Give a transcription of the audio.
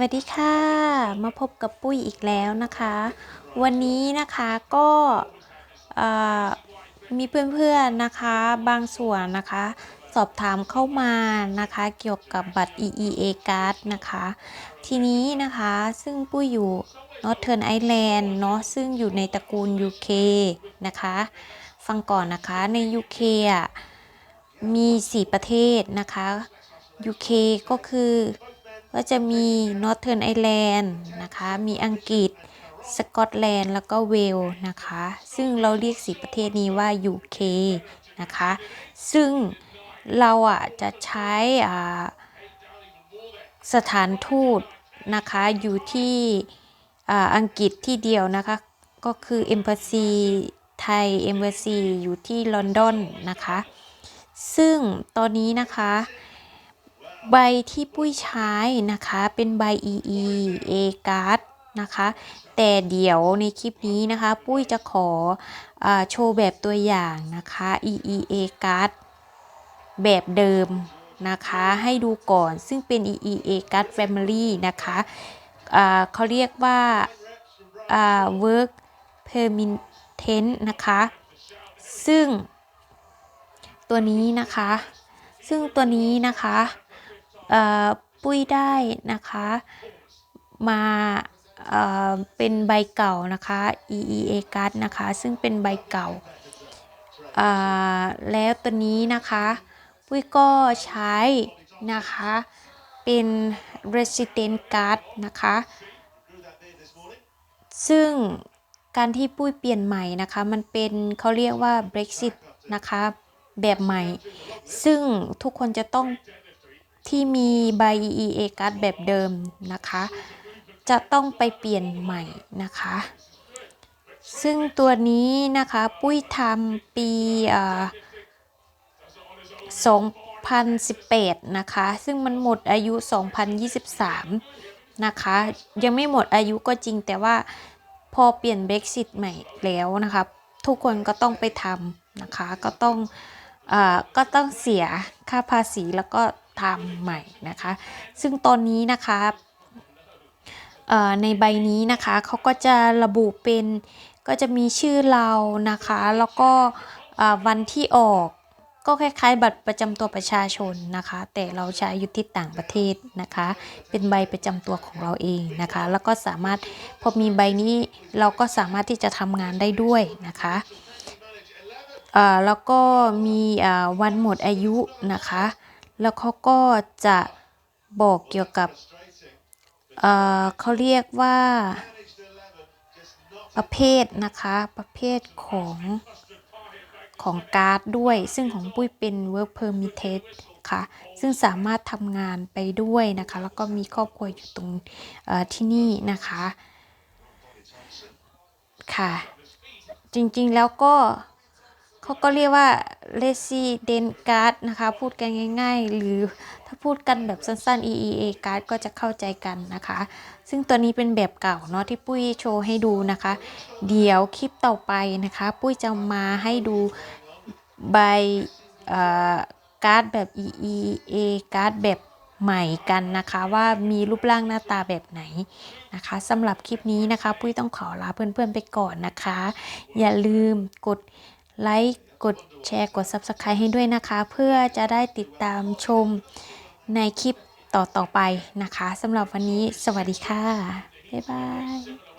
วัสดีค่ะ มาพบกับปุ้ยอีกแล้วนะคะ วันนี้นะคะก็เอ่อมีเพื่อนๆนะคะบางส่วนนะคะ สอบถามเข้ามานะคะ เกี่ยวกับบัตร EEA card นะคะ ทีนี้นะคะซึ่งปุ้ยอยู่ Northern Ireland เนาะซึ่งอยู่ในตระกูล UK นะคะ ฟังก่อนนะคะใน UK อะมี 4 ประเทศนะคะ UK ก็คือ ก็จะมี Northern Ireland นะคะ มีอังกฤษ สกอตแลนด์ แล้วก็เวลนะคะ ซึ่งเราเรียกสีประเทศนี้ว่า UK นะคะ ซึ่งเราอะจะใช้สถานทูตนะคะอยู่ที่อ,อังกฤษที่เดียวนะคะ ก็คือ Embassy ไทย Embassy อยู่ที่ลอนดอนนะคะ ซึ่งตอนนี้นะคะ ใบที่ปุ้ยใช้นะคะเป็นใบ EEA card นะคะ แต่เดี๋ยวในคลิปนี้นะคะ ปุ้ยจะขออโชว์แบบตัวอย่างนะคะ EEA card แบบเดิมนะคะให้ดูก่อนซึ่งเป็น EEA card family นะคะเขาเรียกว่า work permittent นะคะ ซึ่งตัวนี้นะคะ ซึ่งตัวนี้นะคะ ปุ้ยได้นะคะ มาเเป็นใบเก่านะคะ EEA card นะคะ ซึ่งเป็นใบเก่าอ่า แล้วตัวนี้นะคะ ปุ้ยก็ใช้นะคะ เป็น resident card นะคะ ซึ่งการที่ปุ้ยเปลี่ยนใหม่นะคะ มันเป็นเขาเรียกว่า Brexit นะคะ แบบใหม่ ซึ่งทุกคนจะต้อง ที่มีใบ EEA card แบบเดิมนะคะ จะต้องไปเปลี่ยนใหม่นะคะ ซึ่งตัวนี้นะคะปุ้ยทำปีอ่า2018 นะคะ ซึ่งมันหมดอายุ 2023 นะคะ ยังไม่หมดอายุก็จริงแต่ว่าพอเปลี่ยน Brexit ใหม่แล้วนะคะ ทุกคนก็ต้องไปทำนะคะ ก็ต้องอก็ต้องเสียค่าภาษีแล้วก็ ทำใหม่นะคะ ซึ่งตอนนี้นะคะในใบนี้นะคะเขาก็จะระบุเป็นก็จะมีชื่อเรานะคะ แล้วก็วันที่ออกก็คล้าย ๆ บัตรประจำตัวประชาชนนะคะ แต่เราใช้อยู่ที่ต่างประเทศนะคะ เป็นใบประจำตัวของเราเองนะคะ แล้วก็สามารถพอมีใบนี้เราก็สามารถที่จะทำงานได้ด้วยนะคะแล้วก็มีวันหมดอายุนะคะ แล้วเขาก็จะบอกเกี่ยวกับเเขาเรียกว่าประเภทนะคะประเภทของของการ์ดด้วย ซึ่งของปุ้ยเป็น work permitted ค่ะ ซึ่งสามารถทำงานไปด้วยนะคะ แล้วก็มีครอบครัวอยู่ตรงที่นี่นะคะ ค่ะ จริงๆแล้วก็ เขาก็เรียกว่า resident card นะคะ พูดกันง่าย ๆ หรือถ้าพูดกันแบบสั้นๆ EEA card ก็จะเข้าใจกันนะคะ ซึ่งตัวนี้เป็นแบบเก่าเนาะที่ปุ้ยโชว์ให้ดูนะคะ เดี๋ยวคลิปต่อไปนะคะ ปุ้ยจะมาให้ดูใบการ์ดแบบ EEA การ์ดแบบใหม่กันนะคะว่ามีรูปร่างหน้าตาแบบไหนนะคะสำหรับคลิปนี้นะคะ ปุ้ยต้องขอลาเพื่อนๆไปก่อนนะคะ อย่าลืมกด ไลค์กดแชร์กด Subscribe ให้ด้วยนะคะ เพื่อจะได้ติดตามชมในคลิปต่อ ๆ ไปนะคะสำหรับวันนี้สวัสดีค่ะ บ๊ายบาย